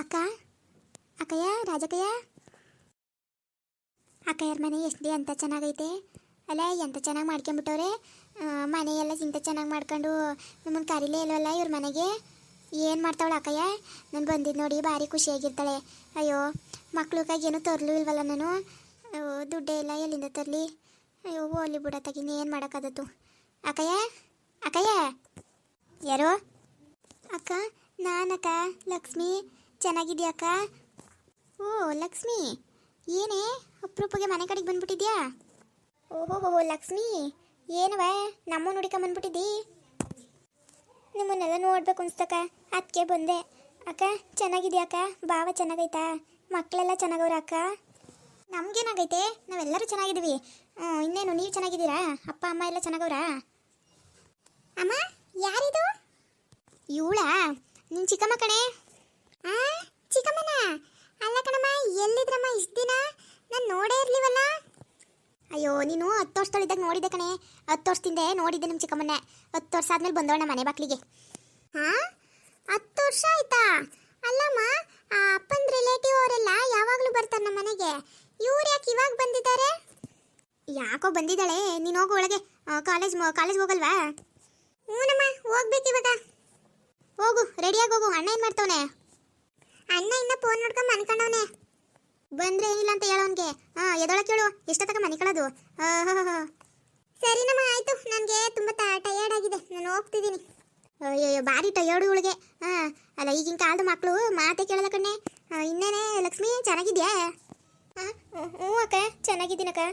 ಅಕ್ಕ? ಅಕ್ಕಯ್ಯ ರಾಜಕಯ್ಯ ಅಕ್ಕಯ್ಯರ ಮನೆ ಎಷ್ಟು ಅಂತ ಚೆನ್ನಾಗೈತೆ. ಅಲ್ಲ, ಎಂತ ಚೆನ್ನಾಗಿ ಮಾಡ್ಕೊಂಬಿಟ್ಟವ್ರೆ? ಮನೆಯೆಲ್ಲ ಇಂತ ಚೆನ್ನಾಗಿ ಮಾಡ್ಕೊಂಡು ನಮ್ಮನ್ನು ಕರೀಲೇ ಇಲ್ವಲ್ಲ ಇವ್ರ ಮನೆಗೆ? ಏನು ಮಾಡ್ತಾವಳ ಅಕ್ಕಯ್ಯ? ನಾನು ಬಂದಿದ್ದು ನೋಡಿ ಭಾರಿ ಖುಷಿಯಾಗಿರ್ತಾಳೆ. ಅಯ್ಯೋ ಮಕ್ಳಿಗಾಗಿ ಏನೂ ತರಲು ಇಲ್ವಲ್ಲ ನಾನು? ಅಯ್ಯೋ, ದುಡ್ಡೇ ಇಲ್ಲ, ಎಲ್ಲಿಂದ ತರಲಿ? ಅಯ್ಯೋ ಹೋಗ್ಲಿ ಬಿಡ ತಗಿನಿ ಏನು ಮಾಡೋಕ್ಕಾದತ್ತು ಅಕ್ಕಯ್ಯ? ಅಕ್ಕಯ್ಯ? ಯಾರು? ಅಕ್ಕ, ನಾನಕ್ಕ, ಲಕ್ಷ್ಮಿ. ಚೆನ್ನಾಗಿದ್ಯಾ ಅಕ್ಕ ಓ, ಲಕ್ಷ್ಮಿ. ಏನೇ? ಅಪ್ರೂಪಗೆ ಮನೆ ಕಡೆಗೆ ಬಂದ್ಬಿಟ್ಟಿದ್ಯಾ? ಓಹೋ ಲಕ್ಷ್ಮಿ. ಏನವ? ನಮ್ಮ ನೋಡಿಕ ಬಂದ್ಬಿಟ್ಟಿದ್ದಿ? ನಿಮ್ಮನ್ನೆಲ್ಲ ನೋಡ್ಬೇಕು ಅನ್ಸ್ತಕ್ಕ. ಅದಕ್ಕೆ ಬಂದೆ. ಅಕ್ಕ ಚೆನ್ನಾಗಿದ್ಯಾಕ ಬಾವ ಚೆನ್ನಾಗೈತಾ? ಮಕ್ಕಳೆಲ್ಲ ಚೆನ್ನಾಗವ್ರ ಅಕ್ಕ? ನಮಗೇನಾಗೈತೆ? ನಾವೆಲ್ಲರೂ ಚೆನ್ನಾಗಿದ್ದೀವಿ. ಇನ್ನೇನು, ನೀವು ಚೆನ್ನಾಗಿದ್ದೀರಾ? ಅಪ್ಪ, ಅಮ್ಮ ಎಲ್ಲ ಚೆನ್ನಾಗವ್ರಾ? ಅಮ್ಮ, ಯಾರಿದು? ಇವಳ? ನಿನ್ ಚಿಕ್ಕಮ್ಮ ಕಣೆ. ಚಿಕ್ಕಮ್ಮನ? ಅಲ್ಲ ಕಣಮ್ಮ, ಎಲ್ಲಿದ್ರಮ್ಮ ಇಷ್ಟು ದಿನ? ನಾನು ನೋಡೇ ಇರ್ಲಿವಲ್ಲ. ಅಯ್ಯೋ, ನೀನು ಹತ್ತು ವರ್ಷದಲ್ಲಿದ್ದಾಗ ನೋಡಿದ್ದೆ ಕಣೆ. ಹತ್ತು ವರ್ಷದಿಂದ ನೋಡಿದ್ದೆ ನಿಮ್ಮ ಚಿಕ್ಕಮ್ಮನ ಹತ್ತು ವರ್ಷ ಆದ್ಮೇಲೆ ಬಂದೋಣ ಮನೆ ಬಾಕ್ಲಿಗೆ. ಹಾ? ಹತ್ತು ವರ್ಷ ಆಯ್ತಾ? ಅಲ್ಲಮ್ಮ, ಆ ಅಪ್ಪನ ರಿಲೇಟಿವ್ ಅವರೆಲ್ಲ ಯಾವಾಗಲೂ ಬರ್ತಾರೆ ನಮ್ಮ ಮನೆಗೆ. ಇವ್ರು ಯಾಕೆ ಇವಾಗ ಬಂದಿದ್ದಾರೆ? ಯಾಕೋ ಬಂದಿದ್ದಾಳೆ. ನೀನು ಹೋಗೋ ಒಳಗೆ. ಕಾಲೇಜ್ ಕಾಲೇಜ್ ಹೋಗಲ್ವಾ? ಹ್ಞೂನಮ್ಮ ಹೋಗ್ಬೇಕು ಇವಾಗ ಹೋಗು ರೆಡಿಯಾಗಿ ಹೋಗು. ಅಣ್ಣ ಏನು ಮಾಡ್ತವನೆ? ಇನ್ನ ಫೋನ್ ನೋಡ್ಕೊಂಡು ಮನ್ಕೊಂಡವನೆ. ಬಂದ್ರೆ ಏನಿಲ್ಲ ಅಂತ ಹೇಳೋನ್ಗೆ. ಹಾ ಎದೊಳ ಕೇಳು ಎಷ್ಟೊತ್ತಕ ಮನಿಕೊಳ್ಳೋದು ಸರಿನಮ್ಮ ಆಯ್ತು. ನನಗೆ ತುಂಬ ಟಯರ್ಡ್ ಆಗಿದೆ. ನಾನು ಹೋಗ್ತಿದ್ದೀನಿ. ಅಯ್ಯೋ ಭಾರಿ ಟಯರ್ಡ್ ಇವಳಿಗೆ ಹಾ, ಅಲ್ಲ, ಈಗಿನ ಕಾಲದ ಮಕ್ಕಳು ಮಾತೇ ಕೇಳಲ್ಲ ಕಣ್ಣೆ. ಇನ್ನೇನೆ, ಲಕ್ಷ್ಮಿ, ಚೆನ್ನಾಗಿದ್ಯಾ? ಹ್ಞೂ ಅಕ್ಕ, ಚೆನ್ನಾಗಿದ್ದೀನಕ್ಕ.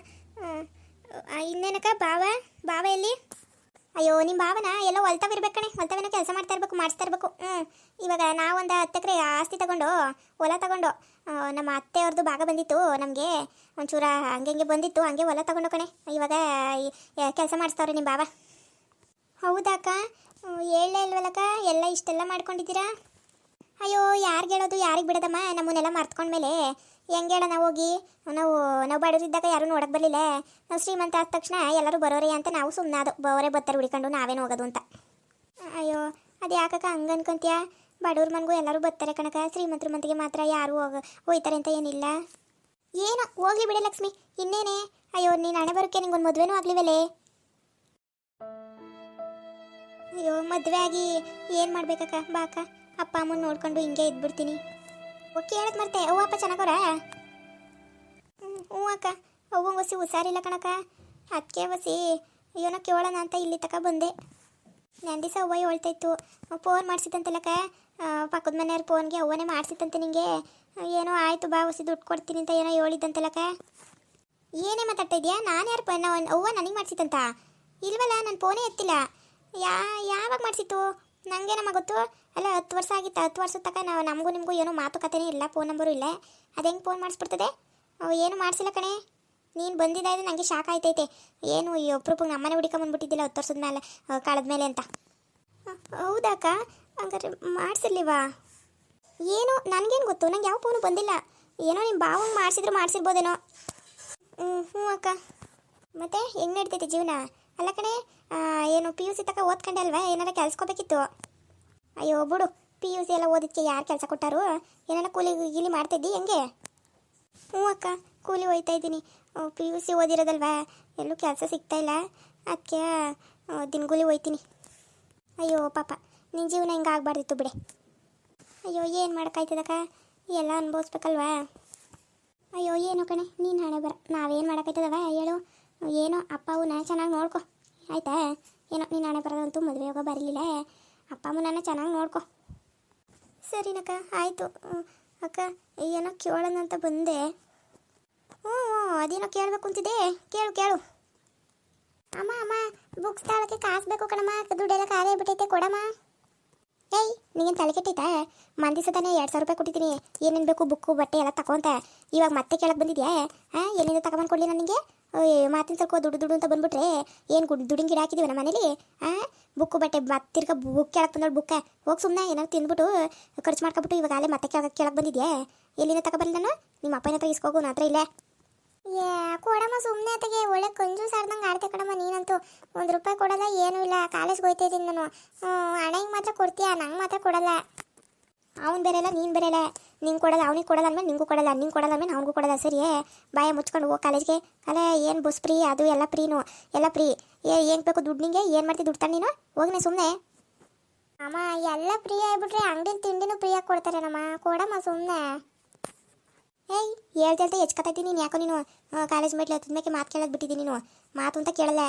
ಇನ್ನೇನಕ್ಕ ಬಾವ ಬಾವ ಎಲ್ಲಿ? ಅಯ್ಯೋ ನಿಮ್ಮ ಭಾವನ? ಎಲ್ಲ ಹೊಲ್ತಾವಿರ್ಬೇಕಣೆ ಕಣೆ. ಹೊಲ್ತಾವೇನೋ ಕೆಲಸ ಮಾಡ್ತಾ ಇರ್ಬೇಕು, ಮಾಡಿಸ್ತಾ ಇರ್ಬೇಕು. ಹ್ಞೂ ಇವಾಗ ನಾವೊಂದು ಹತ್ತು ಎಕರೆ ಆಸ್ತಿ ತಗೊಂಡು, ಹೊಲ ತಗೊಂಡು ನಮ್ಮ ಅತ್ತೆಯವ್ರದ್ದು ಭಾಗ ಬಂದಿತ್ತು, ನಮಗೆ ಒಂಚೂರ ಹಂಗೆ ಹಂಗೆ ಬಂದಿತ್ತು, ಹಂಗೆ ಹೊಲ ತಗೊಂಡು ಕಣೆ. ಇವಾಗ ಕೆಲಸ ಮಾಡಿಸ್ತಾವ್ರೆ ನಿಮ್ಮ ಭಾವ. ಹೌದಾ ಅಕ್ಕ? ಹೇಳಲೇ ಇಲ್ವಲ್ಲಕ್ಕ ಎಲ್ಲ ಇಷ್ಟೆಲ್ಲ ಮಾಡ್ಕೊಂಡಿದ್ದೀರಾ? ಅಯ್ಯೋ, ಯಾರಿಗೆ ಹೇಳೋದು, ಯಾರಿಗೆ ಬಿಡೋದಮ್ಮ? ನಮ್ಮನ್ನೆಲ್ಲ ಮರ್ತ್ಕೊಂಡ್ಮೇಲೆ ಹೆಂಗೆ ನಾವು ಹೋಗಿ. ನಾವು ನಾವು ಬಡವರಿದ್ದಾಗ ಯಾರೂ ನೋಡಕ್ಕೆ ಬರಲಿಲ್ಲ. ನಾವು ಶ್ರೀಮಂತ ಆದ ತಕ್ಷಣ ಎಲ್ಲರೂ ಬರೋರೆ ಅಂತ ನಾವು ಸುಮ್ಮನೆ ಅದು ಬರೋರೆ ಬರ್ತಾರೆ ಹುಡ್ಕೊಂಡು, ನಾವೇನು ಹೋಗೋದು ಅಂತ. ಅಯ್ಯೋ, ಅದು ಯಾಕಕ್ಕ ಹಂಗೆ ಅನ್ಕೊಂತೀಯ? ಬಡವ್ರ ಮನೆಗೂ ಎಲ್ಲರೂ ಬರ್ತಾರೆ ಕಣಕ ಶ್ರೀಮಂತರ ಮಂದಿಗೆ ಮಾತ್ರ ಯಾರು ಹೋಗ ಹೋಯ್ತಾರೆ ಅಂತ ಏನಿಲ್ಲ. ಏನೋ? ಹೋಗ್ಲಿ ಬಿಡಿ ಲಕ್ಷ್ಮಿ. ಇನ್ನೇನೆ? ಅಯ್ಯೋ ನೀನು ಹಣೆ ಬರೋಕ್ಕೆ ನಿಂಗೊಂದು ಮದುವೆನೂ ಆಗ್ಲಿವಲ್ಲೇ ಅಯ್ಯೋ, ಮದುವೆ ಆಗಿ ಏನು ಮಾಡ್ಬೇಕಕ್ಕ? ಬಾಕ ಅಪ್ಪ ಅಮ್ಮನ ನೋಡ್ಕೊಂಡು ಹಿಂಗೆ ಇದ್ಬಿಡ್ತೀನಿ. ಓಕೆ ಹೇಳಕ್ ಮರ್ತೆ. ಅವ್ವ ಅಪ್ಪ, ಚೆನ್ನಾಗವ್ರ? ಹ್ಞೂ ಅಕ್ಕ. ಅವ್ವ ಒಸಿ, ಹುಷಾರಿಲ್ಲ ಕಣಕ್ಕ. ಅದಕ್ಕೆ ಒಸಿ, ಏನೋ ಕೇಳೋಣ ಅಂತ ಇಲ್ಲಿ ತಕ ಬಂದೆ. ನನ್ನ ದಿವಸ ಅವ್ವ ಹೇಳ್ತಾಯಿತ್ತು ಫೋನ್ ಮಾಡಿಸಿದಂತಲ್ಲಕ್ಕ ಪಕ್ಕದ ಮನೆಯವ್ರ ಫೋನ್ಗೆ ಅವ್ವನೇ ಮಾಡಿಸಿದಂತೆ ನಿಂಗೆ. ಏನೋ ಆಯಿತು ಬಾ, ಒಸಿ, ದುಡ್ಡು ಕೊಡ್ತೀನಿ ಅಂತ ಏನೋ ಹೇಳಿದ್ದಂತಲ್ಲಕ್ಕ. ಏನೇ ಮಾತಾಡ್ತಾ ಇದೆಯಾ? ನಾನು ಯಾರು ಅವ್ವ ನನಗೆ ಮಾಡಿಸಿದಂತ ಇಲ್ವಲ್ಲ ನನ್ನ ಫೋನೇ ಎತ್ತಿಲ್ಲ. ಯಾ ಯಾವಾಗ ಮಾಡಿಸಿತ್ತು? ನನಗೆ ನಮಗೆ ಗೊತ್ತು? ಅಲ್ಲ, ಹತ್ತು ವರ್ಷ ಆಗಿತ್ತು? ಹತ್ತು ವರ್ಷದ ತನಕ ನಾವು ನಮಗೂ ನಿಮಗೂ ಏನೋ ಮಾತುಕತೆನೇ ಇಲ್ಲ ಫೋನ್ ನಂಬರು ಇಲ್ಲ. ಅದು ಹೆಂಗೆ ಫೋನ್ ಮಾಡಿಸ್ಬಿಡ್ತದೆ? ಏನು ಮಾಡಿಸಿಲ್ಲ ಕಣೆ. ನೀನು ಬಂದಿದ್ದಾಯ್ದು ನನಗೆ ಶಾಕ್ ಆಯ್ತೈತೆ. ಏನು ಈ ಮನೆ ನಮ್ಮನೆ ಹುಡುಕೊಂಬಂದ್ಬಿಟ್ಟಿದ್ದಿಲ್ಲ ಹತ್ತು ವರ್ಷದ ಮೇಲೆ ಕಾಲದ ಮೇಲೆ ಅಂತ. ಹೌದಾಕ ಹಂಗಾರೆ ಮಾಡಿಸಿರ್ಲಿವಾ? ಏನು, ನನಗೇನು ಗೊತ್ತು? ನಂಗೆ ಯಾವ ಫೋನು ಬಂದಿಲ್ಲ. ಏನೋ ನಿಮ್ಮ ಬಾವಂಗೆ ಮಾಡಿಸಿದ್ರು, ಮಾಡಿಸಿರ್ಬೋದೇನೋ. ಹ್ಞೂ ಅಕ್ಕ. ಮತ್ತೆ ಹೆಂಗೆ ನಡ್ತೈತೆ ಜೀವನ? ಅಲ್ಲ ಕಣೆ ಏನು ಪಿ ಯು ಸಿ ತಕ ಓದ್ಕೊಂಡೆ ಅಲ್ವಾ? ಏನಾರ ಕೆಲ್ಸ್ಕೋಬೇಕಿತ್ತು ಅಯ್ಯೋ, ಬಿಡು. ಪಿ ಯು ಸಿ ಎಲ್ಲ ಓದಿದ್ಕೆ ಯಾರು ಕೆಲಸ ಕೊಟ್ಟಾರು? ಏನಾರ ಕೂಲಿ ಗೀಲಿ ಮಾಡ್ತಿದ್ದಿ ಹೆಂಗೆ? ಹ್ಞೂ ಅಕ್ಕ, ಕೂಲಿ ಹೋಯ್ತಾ ಇದ್ದೀನಿ. ಪಿ ಯು ಸಿ ಓದಿರೋದಲ್ವಾ? ಎಲ್ಲೂ ಕೆಲಸ ಸಿಗ್ತಾ ಇಲ್ಲ. ಅದಕ್ಕೆ ದಿನಗೂಲಿ ಹೋಯ್ತೀನಿ. ಅಯ್ಯೋ, ಪಾಪ. ನಿನ್ನ ಜೀವನ ಹಿಂಗೆ ಆಗಬಾರ್ದಿತ್ತು ಬಿಡೆ. ಅಯ್ಯೋ, ಏನು ಮಾಡೋಕ್ಕಾಯ್ತದಕ್ಕ? ಎಲ್ಲ ಅನುಭವಿಸ್ಬೇಕಲ್ವಾ? ಅಯ್ಯೋ, ಏನು ಕಣೆ? ನೀನು ಹಣೆ ಬರ ನಾವೇನು ಮಾಡೋಕ್ಕಾಯ್ತದವ? ಹೇಳು. ಏನೋ ಅಪ್ಪ ಅವನ್ನ ಚೆನ್ನಾಗಿ ನೋಡ್ಕೊ. ಆಯ್ತಾ? ಏನೋ ನೀನು ನಾಳೆ ಬರೋದಂತೂ ಮದುವೆ ಹೋಗೋ ಬರಲಿಲ್ಲ. ಅಪ್ಪ ಅಮ್ಮನನ್ನ ಚೆನ್ನಾಗಿ ನೋಡ್ಕೊ. ಸರಿನಕ್ಕ, ಆಯಿತು. ಅಕ್ಕ, ಏನೋ ಕೇಳೋಣ ಅಂತ ಬಂದೆ ಹ್ಞೂ ಅದೇನೋ ಕೇಳಬೇಕು ಅಂತಿದೆ ಕೇಳು ಕೇಳು. ಅಮ್ಮ ಅಮ್ಮ ಬುಕ್ಸ್ ತಾಳಕ್ಕೆ ಕಾಸು ಬೇಕು ಕಣಮ್ಮ. ದುಡ್ಡೆಲ್ಲ ಖಾಲಿ ಆಗ್ಬಿಟ್ಟೈತೆ, ಕೊಡಮ್ಮ. ಏಯ್ ನೀನು ತಲೆ ಕೆಟ್ಟೈತಾ? ಮಂದಿ ಸತಾನೆ ಎರಡು ಸಾವಿರ ರೂಪಾಯಿ ಕೊಟ್ಟಿದ್ದೀನಿ. ಏನೇನು ಬೇಕು ಬುಕ್ಕು ಬಟ್ಟೆ ಎಲ್ಲ ತಗೊಂತ ಇವಾಗ ಮತ್ತೆ ಕೇಳಕ್ಕೆ ಬಂದಿದ್ಯಾ? ಹಾಂ ಎಲ್ಲಿಂದ ತಗೊಂಬಂದು ಕೊಡಲಿ ನನಗೆ ಮಾತಿನ ತಗೋ ದುಡ್ಡು ದುಡ್ಡು ಅಂತ ಬಂದ್ಬಿಟ್ರೆ ಏನು ಗುಡ್ ದುಡಿಂಗ್ ಗಿಡ ಹಾಕಿದೀವಿ ನಮ್ಮ ಮನೇಲಿ? ಬುಕ್ಕು ಬಟ್ಟೆ ತಿರ್ಗ ಬುಕ್ ಕೇಳಕ್ಕೆ ಬಂದೋಳು ಬುಕ್ಕ. ಹೋಗಿ ಸುಮ್ಮನೆ ಏನಾದ್ರು ತಿಂದ್ಬಿಟ್ಟು ಖರ್ಚು ಮಾಡ್ಕೊಬಿಟ್ಟು ಇವಾಗ ಅಲ್ಲೇ ಮತ್ತೆ ಕೇಳಕ್ಕೆ ಕೇಳಕ್ಕೆ ಬಂದಿದ್ಯಾ? ಎಲ್ಲಿಂದ ತಗೊಬಲ್ಲ ನಾನು? ನಿಮ್ಮ ಅಪ್ಪನ ಹತ್ರ ಇಸ್ಕೋಗು ನನ್ನ ಹತ್ರ ಇಲ್ಲೇ. ಏ ಕೊಡಮ್ಮ ಸುಮ್ಮನೆ ಅತ್ತಗೆ ಒಳ್ಳೆ ಕಂಜು ಸಾರ್ದಂಗೆ ಆಡ್ತೆ ಕಣಮ್ಮ ನೀನಂತೂ. ಒಂದು ರೂಪಾಯಿ ಕೊಡಲ್ಲ ಏನೂ ಇಲ್ಲ ಕಾಲೇಜ್ಗೆ ಹೋಯ್ತಾ ಇದ್ದೀನಿ ನಾನು. ಹಣ ಹಿಂಗೆ ಮಾತ್ರ ಕೊಡ್ತೀಯ? ನಂಗೆ ಮಾತ್ರ ಕೊಡಲ್ಲ. ಅವನು ಬೇರೆಲ್ಲ ನೀನು ಬೇರೆ ಇಲ್ಲ ನಿಂಗೆ ಕೊಡಲ್ಲ, ಅವ್ನಿಗೆ ಕೊಡಲ್ಲ ಅಂದ್ಮೇಲೆ ನಿಂಗೂ ಕೊಡಲ್ಲ, ನಿಂಗೆ ಕೊಡಲ್ಲ ಅಂದ್ಮೇಲೆ ಅವ್ನಿಗೂ ಕೊಡಲ್ಲ. ಸರಿ ಬಾಯ ಮುಚ್ಕೊಂಡು ಹೋಗಿ ಕಾಲೇಜ್ಗೆ. ಅಲ್ಲೇ ಏನು ಬಸ್ ಫ್ರೀ, ಅದು ಎಲ್ಲ ಫ್ರೀನು, ಎಲ್ಲ ಫ್ರೀ. ಏ, ಏನು ಬೇಕು ದುಡ್ಡು ನಿಂಗೆ? ಏನು ಮಾಡ್ತೀವಿ ದುಡ್ಡು ನೀನು? ಹೋಗಿ ಸುಮ್ಮನೆ ಅಮ್ಮ, ಎಲ್ಲ ಫ್ರೀ ಆಗಿಬಿಟ್ರೆ ಅಂಗಡಿನ ತಿಂಡಿನೂ ಫ್ರೀಯಾಗಿ ಕೊಡ್ತಾರೆ ನಮ್ಮ. ಕೊಡಮ್ಮ ಸುಮ್ಮನೆ ಏಯ್ ಹೇಳ್ತೇಳ್ತೆ ಹೆಚ್ಕತೈತಿ ನೀನು ಯಾಕೋ ನೀನು? ಕಾಲೇಜ್ ಮೆಟ್ಲು ಹತ್ತಿದ್ಮೇಲೆ ಮಾತು ಕೇಳೋದು ಬಿಟ್ಟಿದ್ದೀನಿ ನೀನು. ಮಾತು ಅಂತ ಕೇಳಲ್ಲ.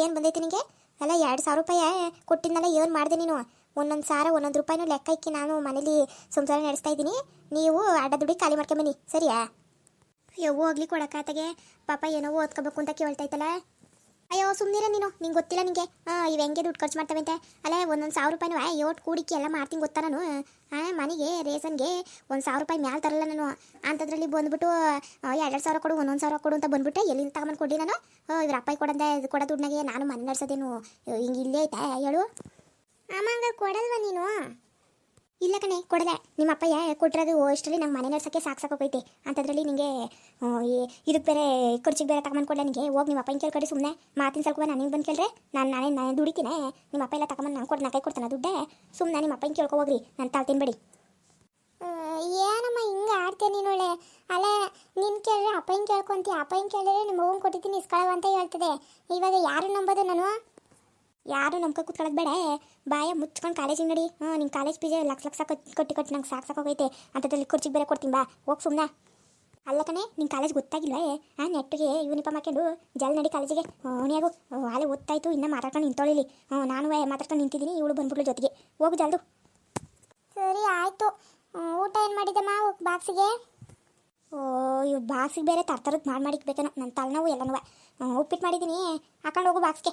ಏನು ಬಂದೈತಿ ನಿನಗೆ ಅಲ್ಲ ಎರಡು ಸಾವಿರ ರೂಪಾಯಿ ಕೊಟ್ಟಿದ್ದಲ್ಲ ಏನು ಮಾಡಿದೆ ನೀನು? ಒಂದೊಂದು ಸಾರ, ಒಂದೊಂದು ರೂಪಾಯಿನೂ ಲೆಕ್ಕ ಇಕ್ಕಿ ನಾನು ಮನೇಲಿ ಸಂಸಾರ ನಡೆಸ್ತಾ ಇದ್ದೀನಿ. ನೀವು ಅಡ್ಡ ದುಡಿ ಖಾಲಿ ಮಾಡ್ಕೊಂಬನ್ನಿ ಸರಿಯಾ? ಅಯ್ಯೋ ಹೋಗ್ಲಿ ಕೊಡಕಾತಗೆ ಪಾಪ ಏನೋ ಓದ್ಕೋಬೇಕು ಅಂತ ಕೇಳ್ತೈತಲ್ಲ ಅಯ್ಯೋ ಸುಮ್ಮನಿರ ನೀನು. ನಿಂಗೆ ಗೊತ್ತಿಲ್ಲ ನಿಂಗೆ? ಹಾಂ ಇವು ಹೆಂಗೆ ದುಡ್ಡು ಖರ್ಚು ಮಾಡ್ತವಂತೆ ಅಲ್ಲೇ ಒಂದೊಂದು ಸಾವಿರ ರೂಪಾಯಿನೂ ಯೋಟ್ ಕೂಡಿಕೆ ಎಲ್ಲ ಮಾಡ್ತೀನಿ ಗೊತ್ತಾ ನಾನು? ಹಾಂ ಮನೆಗೆ, ರೇಷನ್ಗೆ ಒಂದು ಸಾವಿರ ರೂಪಾಯಿ ಮ್ಯಾಲೆ ತರಲ್ಲ ನಾನು. ಅಂಥದ್ರಲ್ಲಿ ಬಂದ್ಬಿಟ್ಟು ಎರಡು ಸಾವಿರ ಕೊಡು, ಒಂದೊಂದು ಸಾವಿರ ಕೊಡು ಅಂತ ಬಂದ್ಬಿಟ್ಟೆ. ಎಲ್ಲಿಂದ ತಗೊಂಬಂದು ಕೊಡಿ ನಾನು ಇವ್ರ ಅಪ್ಪಾಯಿ ಕೊಡಂದೆ ಇದು ಕೊಡೋ ದುಡ್ಡಿನಾಗೆ. ನಾನು ಮನೆ ನಡೆಸೋದೇನು, ಹಿಂಗೆ ಇಲ್ಲೇ ಐತೆ? ಹೇಳು. ಅಮ್ಮ ಕೊಡಲ್ವ ನೀನು? ಇಲ್ಲ ಕಣೆ ಕೊಡಲೆ ನಿಮ್ಮ ಅಪ್ಪಯ್ಯ ಕೊಟ್ಟಿರೋದು ಅಷ್ಟರಲ್ಲಿ ನಂಗೆ ಮನೆ ನಡ್ಸೋಕ್ಕೆ ಸಾಕು ಹೋಗೈತೆ. ಅಂಥದ್ರಲ್ಲಿ ನಿಮಗೆ ಇದಕ್ಕೆ ಬೇರೆ ಖರ್ಚಿಗೆ ಬೇರೆ ತಗೊಂಬಂದು ಕೊಡಲೆ ನಿಮಗೆ ಹೋಗಿ ನಿಮ್ಮ ಅಪ್ಪನ ಕಡೆ ಸುಮ್ಮನೆ ಮಾತಿನ ಸ್ವಲ್ಪ ನನಗೆ ಬಂದು ಕೇಳ್ರೆ ನಾನು ನಾನೇ, ನಾನು ದುಡಿತೀನಿ. ನಿಮ್ಮಪ್ಪ ಎಲ್ಲ ತಗೊಂಬಂದು ನಾನು ಕೊಟ್ಟು ನಾ ಕೈ ಕೊಡ್ತಾನೆ ದುಡ್ಡೆ. ಸುಮ್ಮನೆ ನಿಮ್ಮ ಅಪ್ಪನ ಕೇಳ್ಕೊ ಹೋಗ್ರಿ, ನಾನು ತಾಳ್ತೀನಿ ತಿನ್ಬೇಡಿ. ಏನಮ್ಮ ಹಿಂಗೆ ಆಡ್ತೀಯ ನೀನು ಒಳ್ಳೆ? ಅಲ್ಲ ನಿನ್ನ ಕೇಳಿದ್ರೆ ಅಪ್ಪನ ಕೇಳ್ಕೊಂತೀಯ. ಅಪ್ಪನ ಕೇಳಿದ್ರೆ ನಿಮ್ಮ ಹೋಗಿ ಕೊಟ್ಟಿದ್ದೀನಿ ಇಸ್ಕೊಳ್ಳೋ ಅಂತ ಹೇಳ್ತದೆ. ಇವಾಗ ಯಾರು ನಂಬೋದು ನಾನು? ಯಾರು ನಂಬ್ಕೊ ಕೂತ್ಕೊಳ್ಳೋದು ಬೇಡ ಬಾಯ ಮುಚ್ಕೊಂಡು ಕಾಲೇಜಿಗೆ ನಡಿ. ಹ್ಞೂ ನಿಮ್ಮ ಕಾಲೇಜ್ ಫೀಸ್ ಲಕ್ಷ ಲಕ್ಷ ಕಟ್ಟಿ ಕೊಟ್ಟು ನಂಗೆ ಸಾಕು ಸಾಕೋಗೈತೆ ಅಂಥದ್ರಲ್ಲಿ ಕುರ್ಚಿಗೆ ಬೇರೆ ಕೊಡ್ತೀನಿ ಬಾ, ಹೋಗಿ ಸುಮ್ಮನೆ ಅಲ್ಲ ಕಣೆ ನಿನ್ನ ಕಾಲೇಜ್ ಗೊತ್ತಾಗಿಲ್ಲ ಹಾಂ ನೆಟ್ಟಿಗೆ ಯೂನಿಫಾರ್ಮ್ ಹಾಕೊಂಡು ಜಲ್ ನಡಿ ಕಾಲೇಜಿಗೆ. ಅವನಿಯಾಗು ಆಲೆ ಓದ್ತಾಯಿತು, ಇನ್ನೂ ಮಾತಾಡ್ಕೊಂಡು ನಿಂತೊಳಿಲಿ ಹ್ಞೂ ನಾನು ಮಾತಾಡ್ಕೊಂಡು ನಿಂತಿದ್ದೀನಿ, ಇವಳು ಬಂದ್ಬಿಟ್ಲು ಜೊತೆಗೆ. ಹೋಗು ಜಲ್ದು. ಸರಿ, ಆಯಿತು. ಊಟ ಏನು ಮಾಡಿದಮ್ಮ ಬಾಕ್ಸಿಗೆ? ಓ, ಇವ್ ಬಾಕ್ಸಿಗೆ ಬೇರೆ ತರ್ತರದ್ದು ಮಾಡಿ ಮಾಡಿಕ್ಬೇಕೇನೋ ನನ್ನ ತಲೆನೋವು ಎಲ್ಲನೂ ಉಪ್ಪಿಟ್ಟು ಮಾಡಿದ್ದೀನಿ. ಹಾಕೊಂಡು ಹೋಗು ಬಾಕ್ಸ್ಗೆ.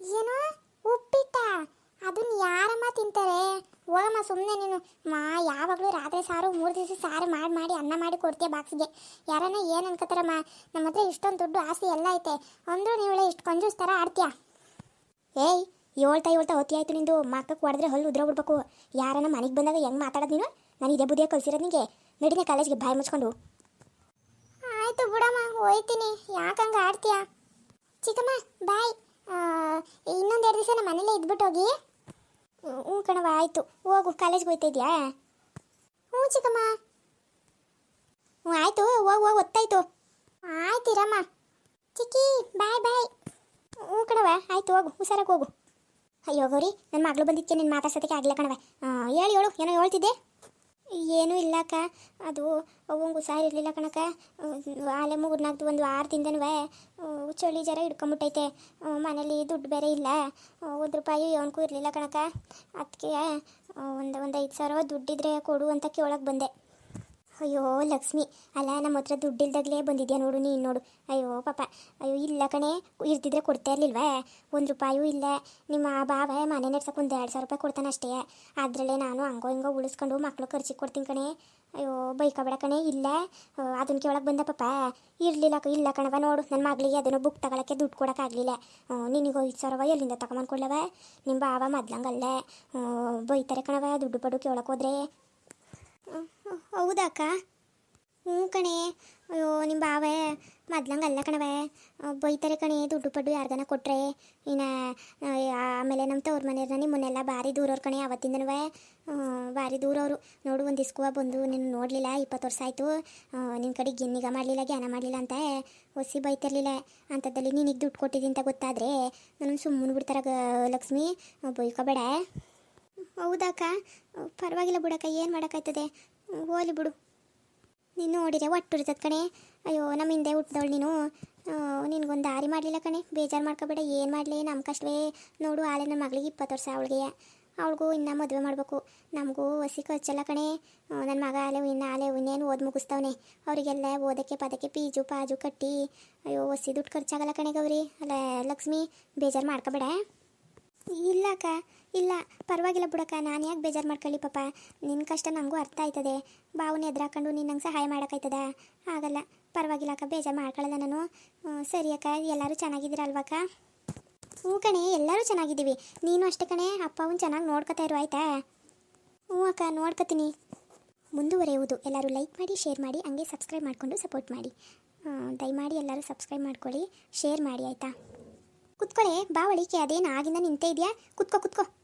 ಏನು ಉಪ್ಪಿಟ್ಟ. ಅದನ್ನ ಯಾರಮ್ಮ ತಿಂತಾರೆ? ಹೋಗಮ್ಮ ಸುಮ್ಮನೆ ನೀನು. ಮಾ, ಯಾವಾಗಲೂ ರಾತ್ರಿ ಸಾರು ಮೂರು ದಿವಸ ಸಾರು ಮಾಡಿ ಮಾಡಿ ಅನ್ನ ಮಾಡಿ ಕೊಡ್ತೀಯ ಬಾಕ್ಸ್ಗೆ. ಯಾರನ್ನ ಏನು ಅನ್ಕೋತಾರಮ್ಮ? ನಮ್ಮ ಹತ್ರ ಇಷ್ಟೊಂದು ದುಡ್ಡು ಆಸ್ತಿ ಎಲ್ಲ ಐತೆ. ಅಂದರೂ ನೀವಳೆ ಇಷ್ಟು ಕಂಜೂಸ್ ಥರ ಆಡ್ತೀಯ? ಏಯ್, ಏಳ್ತಾ ಏಳ್ತಾ ಹೊತ್ತಿ ಆಯ್ತು ನಿಂದು. ಮಕ್ಕಕ್ಕೆ ಹೊಡೆದ್ರೆ ಹಲ್ಲು ಉದ್ರ ಬಿಡ್ಬೇಕು. ಯಾರನ್ನ ಮನೆಗೆ ಬಂದಾಗ ಹೆಂಗೆ ಮಾತಾಡೋದು ನೀನು? ನಾನು ಇದೇ ಬುದ್ಧಿಯಾಗಿ ಕಲ್ಸಿರೋದು ನಿಂಗೆ. ನಡಿನೇ ಕಾಲೇಜ್ಗೆ ಬಾಯಿ ಮುಚ್ಕೊಂಡು. ಆಯಿತು ಬಿಡಮ್ಮ, ಹೋಯ್ತೀನಿ. ಯಾಕಂಗೆ ಆಡ್ತೀಯ? ಚಿಕ್ಕಮ್ಮ, ಬಾಯ್. ಇನ್ನೊಂದು ಎರಡು ದಿವಸ ನಮ್ಮ ಮನೇಲೇ ಇದ್ಬಿಟ್ಟು ಹೋಗಿ. ಹ್ಞೂ ಕಣವ ಆಯಿತು. ಹೋಗು ಕಾಲೇಜ್ಗೆ ಹೋಗ್ತಾ ಹ್ಞೂ ಚಿಕ್ಕಮ್ಮ. ಹ್ಞೂ ಆಯಿತು, ಹೋಗು, ಹೋಗಿ ಗೊತ್ತಾಯ್ತು ಆಯ್ತಿರಮ್ಮ ಚಿಕ್ಕಿ ಬಾಯ್ ಬಾಯ್ ಹ್ಞೂ ಕಣವ ಆಯ್ತು, ಹೋಗು, ಹುಷಾರಾಗಿ ಹೋಗು. ಅಯ್ಯೋ, ಗೌರಿ ನನ್ನ ಮಗಳು ಬಂದಿದ್ದೆ ನಿನ್ನ ಮಾತಾಡ್ಸೋದಕ್ಕೆ ಆಗಲಿಲ್ಲ ಕಣವ ಹೇಳಿ, ಹೇಳು, ಏನೋ ಹೇಳ್ತಿದ್ದೆ? ಏನೂ ಇಲ್ಲಕ್ಕ. ಅದು, ಅವಂಗೆ ಹುಷಾರಿರಲಿಲ್ಲ ಕಣಕ್ಕ. ಆಲೆ ಮೂರ್ನಾಲ್ಕು ಒಂದು ವಾರದಿಂದನೂ ಚಳಿ ಜರ ಹಿಡ್ಕೊಂಬಿಟ್ಟೈತೆ. ಮನೇಲಿ ದುಡ್ಡು ಬೇರೆ ಇಲ್ಲ. ಒಂದು ರೂಪಾಯಿ ಅವನಿಗೂ ಇರಲಿಲ್ಲ ಕಣಕ್ಕ. ಅದಕ್ಕೆ ಒಂದು ಒಂದು ಐದು ಸಾವಿರ ದುಡ್ಡಿದ್ರೆ ಕೊಡು ಅಂತ ಕೇಳೋಕೆ ಬಂದೆ. ಅಯ್ಯೋ, ಲಕ್ಷ್ಮಿ, ಅಲ್ಲ, ನಮ್ಮ ಹತ್ರ ದುಡ್ಡಿಲ್ದಾಗಲೇ ಬಂದಿದ್ಯಾ ನೋಡು, ನೀನು ನೋಡು. ಅಯ್ಯೋ, ಪಾಪ. ಅಯ್ಯೋ, ಇಲ್ಲ ಕಣೆ ಇರ್ತಿದ್ರೆ ಕೊಡ್ತಾ ಇರಲಿಲ್ವೇ? ಒಂದು ರೂಪಾಯೂ ಇಲ್ಲ. ನಿಮ್ಮ ಬಾವ ಮನೆ ನಡ್ಸಕ್ಕೆ ಒಂದು ಎರಡು ಸಾವಿರ ರೂಪಾಯಿ ಕೊಡ್ತಾನೆ ಅಷ್ಟೇ. ಅದರಲ್ಲೇ ನಾನು ಹಂಗೋ ಹಿಂಗೋ ಉಳಿಸ್ಕೊಂಡು ಮಕ್ಕಳು ಖರ್ಚಿಗೆ ಕೊಡ್ತೀನಿ ಕಣೆ. ಅಯ್ಯೋ, ಬೈಕಬೇಡ ಕಣೆ, ಇಲ್ಲ. ಅದನ್ನ ಕೇಳಕ್ಕೆ ಬಂದ ಪಾಪ. ಇರಲಿಲ್ಲ ಇಲ್ಲ ಕಣವ ನೋಡು. ನನ್ನ ಮಗಳಿಗೆ ಅದನ್ನು ಬುಕ್ ತಗೊಳಕ್ಕೆ ದುಡ್ಡು ಕೊಡೋಕ್ಕಾಗಲಿಲ್ಲ ನಿನಗೆ ಐದು ಸಾವಿರವ ಎಲ್ಲಿಂದ ತಗೊಂಬಂದು ನಿಮ್ಮ ಬಾವ ಮೊದ್ಲಂಗಲ್ಲೇ. ಬೈತಾರೆ ಕಣವ ದುಡ್ಡು ಪಡು ಕೇಳಕ್ಕೆ ಹೋದ್ರೆ ಹೌದಾಕ ಹ್ಞೂ ಕಣೆ. ಅಯ್ಯೋ ನಿಮ್ಮ ಬಾವೆ ಮೊದ್ಲಂಗೆ ಅಲ್ಲ ಕಣವೆ ಬೈತಾರೆ ಕಣೆ, ದುಡ್ಡು ಪಡ್ಡು ಯಾರ್ದನ ಕೊಟ್ಟರೆ ಇನ್ನು ಆಮೇಲೆ ನಮ್ಮ ತವ್ರ ಮನೆಯವ್ರನ್ನ ನಿಮ್ಮನ್ನೆಲ್ಲ ಭಾರಿ ದೂರವ್ರು ಕಣೆ ಅವತ್ತಿಂದನೂ ಭಾರಿ ದೂರವರು. ನೋಡು, ಒಂದು ಇಸ್ಕುವ ಬಂದು ನಿನ್ನ ನೋಡಲಿಲ್ಲ, ಇಪ್ಪತ್ತು ವರ್ಷ ಆಯಿತು. ನಿನ್ನ ಕಡೆ ಗಿನ್ನಿಗ ಮಾಡಲಿಲ್ಲ, ಜ್ಞಾನ ಮಾಡಲಿಲ್ಲ ಅಂತ ಹೊಸಿ ಬೈತಿರಲಿಲ್ಲ. ಅಂಥದ್ದಲ್ಲಿ ನಿನಗೆ ದುಡ್ಡು ಕೊಟ್ಟಿದ್ದೀನಿ ಅಂತ ಗೊತ್ತಾದರೆ ನನ್ನ ಸುಮ್ಮನೆ ಬಿಡ್ತಾರ ಲಕ್ಷ್ಮಿ. ಬೈಕೋಬೇಡ. ಹೌದಾಕ ಪರವಾಗಿಲ್ಲ ಬಿಡಕ್ಕ, ಏನು ಮಾಡೋಕ್ಕಾಯ್ತದೆ? ಹೋಲಿ ಬಿಡು. ನೀನು ನೋಡಿರೆ ಒಟ್ಟುರ್ತದ ಕಣೆ. ಅಯ್ಯೋ ನಮ್ಮ ಹಿಂದೆ ಹುಟ್ಟಿದವಳು ನೀನು. ನಿನಗೊಂದು ದಾರಿ ಮಾಡಲಿಲ್ಲ ಕಣೆ. ಬೇಜಾರು ಮಾಡ್ಕೋಬೇಡ, ಏನು ಮಾಡಲಿ? ನಮ್ಮ ಕಷ್ಟವೇ. ನೋಡು ಆಲೆ ನನ್ನ ಮಗಳಿಗೆ ಇಪ್ಪತ್ತು ವರ್ಷ ಅವಳಿಗೆ ಅವಳಿಗೂ ಇನ್ನೂ ಮದುವೆ ಮಾಡಬೇಕು. ನಮಗೂ ಹಸಿ ಖರ್ಚಲ್ಲ ಕಣೆ. ನನ್ನ ಮಗ ಆಲೆ ಇನ್ನು ಆಲೆ ಇನ್ನೇನು ಓದಿ ಮುಗಿಸ್ತವನೆ. ಅವರಿಗೆಲ್ಲ ಓದಕ್ಕೆ ಪದಕ್ಕೆ ಪೀಜು, ಪಾಜು ಕಟ್ಟಿ, ಅಯ್ಯೋ ಹಸಿ ದುಡ್ಡು ಖರ್ಚಾಗಲ್ಲ ಕಣೆ ಗೌರಿ. ಅಲ್ಲ ಲಕ್ಷ್ಮಿ, ಬೇಜಾರು ಮಾಡ್ಕೋಬೇಡ. ಇಲ್ಲಕ್ಕ, ಇಲ್ಲ, ಪರವಾಗಿಲ್ಲ ಬಿಡಕ್ಕ, ನಾನು ಯಾಕೆ ಬೇಜಾರು ಮಾಡ್ಕೊಳ್ಳಿ ಪಾಪ. ನಿನ್ನ ಕಷ್ಟ ನನಗೂ ಅರ್ಥ ಆಯ್ತದೆ. ಬಾವನ್ನ ಎದುರಾಕೊಂಡು ನೀನು ನಂಗೆ ಸಹಾಯ ಮಾಡೋಕ್ಕಾಯ್ತದ ಆಗಲ್ಲ, ಪರವಾಗಿಲ್ಲ ಅಕ್ಕ, ಬೇಜಾರು ಮಾಡ್ಕೊಳ್ಳಲ್ಲ ನಾನು. ಸರಿ ಅಕ್ಕ, ಎಲ್ಲರೂ ಚೆನ್ನಾಗಿದ್ದೀರಲ್ವಕ್ಕ? ಹ್ಞೂ ಕಣೆ, ಎಲ್ಲರೂ ಚೆನ್ನಾಗಿದ್ದೀವಿ. ನೀನು ಅಷ್ಟೇ ಕಣೆ ಅಪ್ಪ ಅವ್ನು ಚೆನ್ನಾಗಿ ನೋಡ್ಕೊತಾ ಇರು, ಆಯ್ತಾ? ಹ್ಞೂ ಅಕ್ಕ, ನೋಡ್ಕೊತೀನಿ. ಮುಂದುವರೆಯುವುದು. ಎಲ್ಲರೂ ಲೈಕ್ ಮಾಡಿ, ಶೇರ್ ಮಾಡಿ, ಹಂಗೆ ಸಬ್ಸ್ಕ್ರೈಬ್ ಮಾಡಿಕೊಂಡು ಸಪೋರ್ಟ್ ಮಾಡಿ. ದಯಮಾಡಿ ಎಲ್ಲರೂ ಸಬ್ಸ್ಕ್ರೈಬ್ ಮಾಡ್ಕೊಳ್ಳಿ, ಶೇರ್ ಮಾಡಿ, ಆಯಿತಾ? ಕುತ್ಕೊಳ್ಳೆ ಬಾವಳಿಕೆ ಅದೇನು ಆಗಿಂದ ನಿಂತೇ ಇದೆಯಾ? ಕುತ್ಕೋ ಕುತ್ಕೋ.